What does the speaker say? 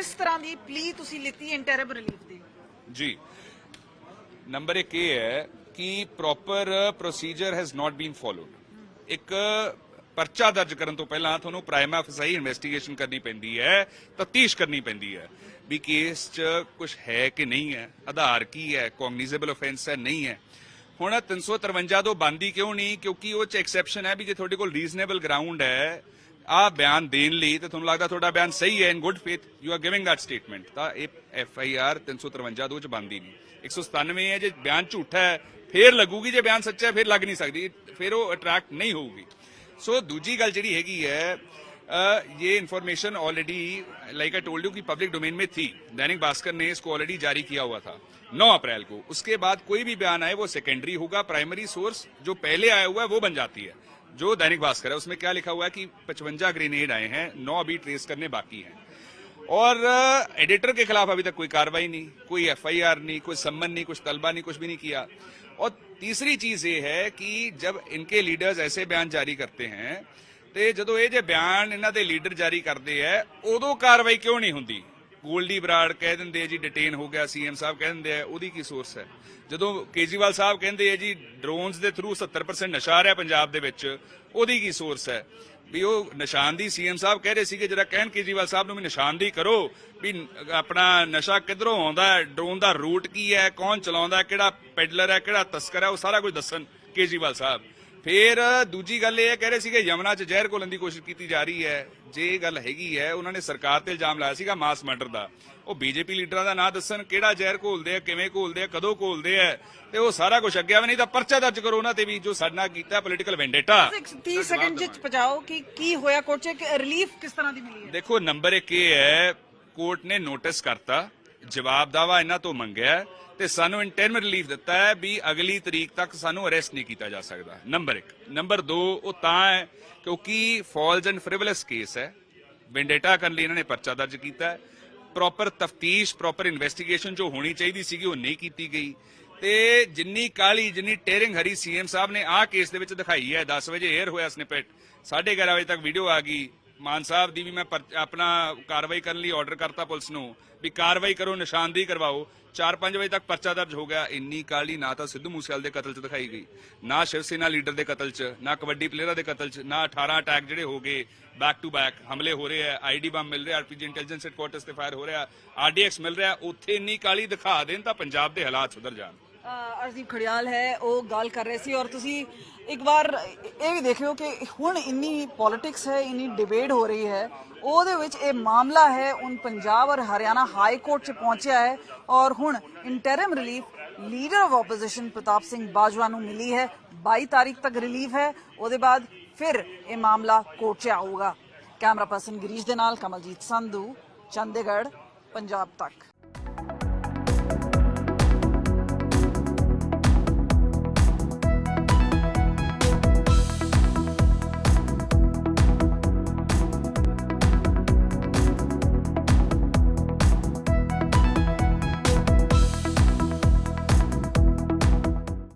ਕਿਸ ਤਰ੍ਹਾਂ ਦੀ ਪਲੀ ਤੁਸੀਂ ਲਿੱਤੀ ਇੰਟਰਮ ਰਿਲੀਫ ਦੀ? ਜੀ। ਨੰਬਰ 1 ਇਹ ਹੈ ਕਿ proper procedure has not been followed ਇੱਕ ਪਰਚਾ ਦਰਜ ਕਰਨ ਤੋਂ ਪਹਿਲਾਂ ਤੁਹਾਨੂੰ ਪ੍ਰਾਈਮਾ ਫਸਾਈ ਇਨਵੈਸਟੀਗੇਸ਼ਨ ਕਰਨੀ ਪੈਂਦੀ ਹੈ, ਤਫਤੀਸ਼ ਕਰਨੀ ਪੈਂਦੀ ਹੈ ਵੀ ਕੇਸ 'ਚ ਕੁਝ ਹੈ ਕਿ ਨਹੀਂ ਹੈ, ਆਧਾਰ ਕੀ ਹੈ ਕੌਗਨੀਜ਼ੇਬਲ ਆਫੈਂਸ ਹੈ, ਨਹੀਂ ਹੈ। ਹੁਣ 353 ਤੋਂ ਬੰਦੀ ਕਿਉਂ ਨਹੀਂ? ਕਿਉਂਕਿ ਉਹ ਚ ਐਕਸੈਪਸ਼ਨ ਹੈ ਵੀ ਜੇ ਤੁਹਾਡੇ ਕੋਲ ਰੀਜ਼ਨੇਬਲ ਗਰਾਊਂਡ ਹੈ ਆ ਬਿਆਨ ਦੇਣ ਲਈ ਤੇ ਤੁਹਾਨੂੰ ਲੱਗਦਾ ਤੁਹਾਡਾ ਬਿਆਨ ਸਹੀ ਹੈ in good faith you are giving that statement ਤਾਂ ਇਹ ਐਫ ਆਈ ਆਰ 353 ਦੋ ਚ ਬੰਦੀ ਨਹੀਂ 197 ਹੈ ਜੇ ਬਿਆਨ ਝੂਠਾ ਹੈ ਫੇਰ ਲੱਗੂਗੀ ਜੇ ਬਿਆਨ ਸੱਚਾ ਹੈ ਫਿਰ ਲੱਗ ਨਹੀਂ ਸਕਦੀ ਫਿਰ ਉਹ ਅਟਰੈਕਟ ਨਹੀਂ ਹੋਊਗੀ ਸੋ ਦੂਜੀ ਗੱਲ ਜਿਹੜੀ ਹੈਗੀ ਹੈ अ, ये information already like I told you कि पब्लिक डोमेन में थी दैनिक भास्कर ने इसको ऑलरेडी जारी किया हुआ था 9 अप्रैल को उसके बाद कोई भी बयान आए वो सेकेंडरी होगा प्राइमरी सोर्स जो पहले आया हुआ है वो बन जाती है जो दैनिक भास्कर है उसमें क्या लिखा हुआ है कि पचवंजा ग्रेनेड आए हैं नौ अभी ट्रेस करने बाकी हैं और एडिटर के खिलाफ अभी तक कोई कार्रवाई नहीं कोई एफआईआर नहीं कोई सम्मन नहीं कुछ तलबा नहीं कुछ भी नहीं किया और तीसरी चीज ये है कि जब इनके लीडर्स ऐसे बयान जारी करते हैं ਤੇ ਜਦੋਂ ਇਹ ਜੇ ਬਿਆਨ ਇਹਨਾਂ ਦੇ ਲੀਡਰ ਜਾਰੀ ਕਰਦੇ ਐ ਉਦੋਂ ਕਾਰਵਾਈ ਕਿਉਂ ਨਹੀਂ ਹੁੰਦੀ ਗੋਲਡੀ ਬਰਾੜ ਕਹਿ ਦਿੰਦੇ ਆ ਜੀ ਡਿਟੇਨ ਹੋ ਗਿਆ ਸੀਐਮ ਸਾਹਿਬ ਕਹਿ ਦਿੰਦੇ ਆ, ਉਹਦੀ ਕੀ ਸੋਰਸ ਹੈ? ਜਦੋਂ ਕੇਜੀਵਾਲ ਸਾਹਿਬ ਕਹਿੰਦੇ ਆ ਜੀ ਡਰੋਨਸ ਦੇ ਥਰੂ 70% ਨਸ਼ਾ ਆ ਰਿਹਾ ਪੰਜਾਬ ਦੇ ਵਿੱਚ, ਉਹਦੀ ਕੀ ਸੋਰਸ ਹੈ? ਵੀ ਉਹ ਨਿਸ਼ਾਨਦੀ ਸੀਐਮ ਸਾਹਿਬ ਕਹਿ ਰਹੇ ਸੀਗੇ, ਜਿਹੜਾ ਕਹਿਣ ਕੇਜੀਵਾਲ ਸਾਹਿਬ ਨੂੰ ਵੀ ਨਿਸ਼ਾਨਦੀ ਕਰੋ, ਵੀ ਆਪਣਾ ਨਸ਼ਾ ਕਿੱਧਰੋਂ ਆਉਂਦਾ ਹੈ ਡਰੋਨ ਦਾ ਰੂਟ ਕੀ ਹੈ, ਕੌਣ ਚਲਾਉਂਦਾ ਕਿਹੜਾ ਪੈਡਲਰ ਹੈ, ਕਿਹੜਾ ਤਸਕਰ ਹੈ, ਉਹ ਸਾਰਾ ਕੁਝ ਦੱਸਣ ਕੇਜੀਵਾਲ ਸਾਹਿਬ। ਫਿਰ ਦੂਜੀ ਗੱਲ ਇਹ ਹੈ ਕਹਿ ਰਹੇ ਸੀਗੇ ਯਮਨਾ 'ਚ ਜ਼ਹਿਰ ਘੋਲਣ ਦੀ ਕੋਸ਼ਿਸ਼ ਕੀਤੀ ਜਾ ਰਹੀ ਹੈ। ਜੇ ਇਹ ਗੱਲ ਹੈਗੀ ਹੈ ਉਹਨਾਂ ਨੇ ਸਰਕਾਰ ਤੇ ਇਲਜ਼ਾਮ ਲਾਇਆ ਸੀਗਾ ਮਾਸ ਮਰਡਰ ਦਾ। ਉਹ ਬੀਜੇਪੀ ਲੀਡਰਾਂ ਦਾ ਨਾਂ ਦੱਸਣ ਕਿਹੜਾ ਜ਼ਹਿਰ ਘੋਲਦੇ ਆ ਕਿਵੇਂ ਘੋਲਦੇ ਆ ਕਦੋਂ ਘੋਲਦੇ ਆ ਤੇ ਉਹ ਸਾਰਾ ਕੁਝ ਅੱਗੇ ਆਵੇ ਨਹੀਂ ਤਾਂ ਪਰਚਾ ਦਰਜ ਕਰੋ ਉਹਨਾਂ ਤੇ ਵੀ ਜੋ ਸਾਡੇ ਕੀਤਾ ਪੋਲੀਟੀਕਲ ਵੈਂਡੇਟਾ 30 ਸੈਕਿੰਡ ਚ ਪਹੁੰਚਾਓ ਕਿ ਕੀ ਹੋਇਆ ਕੋਰਟ ਚ ਰਿਲੀਫ ਕਿਸ ਤਰ੍ਹਾਂ ਦੀ ਮਿਲੀ ਹੈ? ਦੇਖੋ ਨੰਬਰ 1 ਇਹ ਹੈ ਕੋਰਟ ਨੇ ਨੋਟਿਸ ਕਰਤਾ ਜਵਾਬ ਦਾਵਾ ਇਹਨਾਂ ਤੋਂ ਮੰਗਿਆ ਹੈ ਤੇ ਸਾਨੂੰ ਇੰਟਰਮ ਰਿਲੀਫ ਦਿੱਤਾ ਹੈ ਵੀ ਅਗਲੀ ਤਰੀਕ ਤੱਕ ਸਾਨੂੰ ਅਰੈਸਟ ਨਹੀਂ ਕੀਤਾ ਜਾ ਸਕਦਾ। ਨੰਬਰ 1 ਨੰਬਰ 2 ਉਹ ਤਾਂ ਹੈ ਕਿਉਂਕਿ ਫਾਲਸ ਐਂਡ ਫ੍ਰਿਵਲਸ ਕੇਸ ਹੈ। ਵੈਂਡੇਟਾ ਕਰਨ ਲਈ ਇਹਨਾਂ ਨੇ ਪਰਚਾ ਦਰਜ ਕੀਤਾ ਹੈ। ਪ੍ਰੋਪਰ ਤਫਤੀਸ਼ ਪ੍ਰੋਪਰ ਇਨਵੈਸਟੀਗੇਸ਼ਨ ਜੋ ਹੋਣੀ ਚਾਹੀਦੀ ਸੀਗੀ, ਉਹ ਨਹੀਂ ਕੀਤੀ ਗਈ। ਤੇ ਜਿੰਨੀ ਕਾਲੀ ਜਿੰਨੀ ਟੇਰਿੰਗ ਹਰੀ ਸੀਐਮ ਸਾਹਿਬ ਨੇ ਆਹ ਕੇਸ ਦੇ ਵਿੱਚ ਦਿਖਾਈ ਹੈ। 10 ਵਜੇ ਏਅਰ ਹੋਇਆ ਸਨਿਪਟ। 11:30 ਵਜੇ ਤੱਕ ਵੀਡੀਓ ਆ ਗਈ। ਮਾਨ ਸਾਹਿਬ ਦੀ ਵੀ ਮੈਂ ਪਰ- ਆਪਣਾ ਕਾਰਵਾਈ ਕਰਨ ਲਈ ਆਰਡਰ ਕਰਤਾ ਪੁਲਿਸ ਨੂੰ ਵੀ ਕਾਰਵਾਈ ਕਰੋ ਨਿਸ਼ਾਨਦੀ ਕਰਵਾਓ। 4-5 ਵਜੇ ਤੱਕ ਪਰਚਾ ਦਰਜ ਹੋ ਗਿਆ। ਇੰਨੀ ਕਾਲੀ ਨਾ ਤਾਂ ਸਿੱਧੂ ਮੂਸੇਵਾਲ ਦੇ ਕਤਲ 'ਚ ਦਿਖਾਈ ਗਈ, ਨਾ ਸ਼ਿਵ ਸੈਨਾ ਲੀਡਰ ਦੇ ਕਤਲ 'ਚ, ਨਾ ਕਬੱਡੀ ਪਲੇਅਰਾਂ ਦੇ ਕਤਲ 'ਚ, ਨਾ 18 ਅਟੈਕ ਜਿਹੜੇ ਹੋ ਗਏ ਬੈਕ ਟੂ ਬੈਕ ਹਮਲੇ ਹੋ ਰਹੇ ਆ ਆਈਡੀ ਬੰਬ ਮਿਲ ਰਿਹਾ ਆਰਪੀਜੀ ਇੰਟੈਲੀਜੈਂਸ ਹੈਡਕੁਆਰਟਰਸ ਤੇ ਫਾਇਰ ਹੋ ਰਿਹਾ ਆਰਡੀਐਕਸ ਮਿਲ ਰਿਹਾ, ਉੱਥੇ ਇੰਨੀ ਕਾਲੀ ਦਿਖਾ ਦੇਣ ਤਾਂ ਪੰਜਾਬ ਦੇ ਹਾਲਾਤ ਸੁਧਰ ਜਾਣ। ਅਰਦੀਪ ਖੜਿਆਲ ਹੈ, ਉਹ ਗੱਲ ਕਰ ਰਹੇ ਸੀ ਔਰ ਤੁਸੀਂ ਇੱਕ ਵਾਰ ਇਹ ਵੀ ਦੇਖਿਓ ਕਿ ਹੁਣ ਇੰਨੀ ਪੋਲਿਟਿਕਸ ਹੈ, ਇੰਨੀ ਡਿਬੇਟ ਹੋ ਰਹੀ ਹੈ, ਉਹਦੇ ਵਿੱਚ ਇਹ ਮਾਮਲਾ ਹੈ, ਹੁਣ ਪੰਜਾਬ ਔਰ ਹਰਿਆਣਾ ਹਾਈ ਕੋਰਟ 'ਚ ਪਹੁੰਚਿਆ ਹੈ ਔਰ ਹੁਣ interim relief leader of opposition Pratap Singh Bajwa ਨੂੰ ਮਿਲੀ ਹੈ 22 ਤਾਰੀਖ ਤੱਕ ਰਿਲੀਫ ਹੈ, ਉਹਦੇ ਬਾਅਦ ਫਿਰ ਇਹ ਮਾਮਲਾ ਕੋਰਟ 'ਚ ਆਊਗਾ। ਕੈਮਰਾ ਪਰਸਨ ਗਿਰੀਸ਼ ਦੇ ਨਾਲ ਕਮਲਜੀਤ ਸੰਧੂ, ਚੰਡੀਗੜ੍ਹ, ਪੰਜਾਬ ਤੱਕ।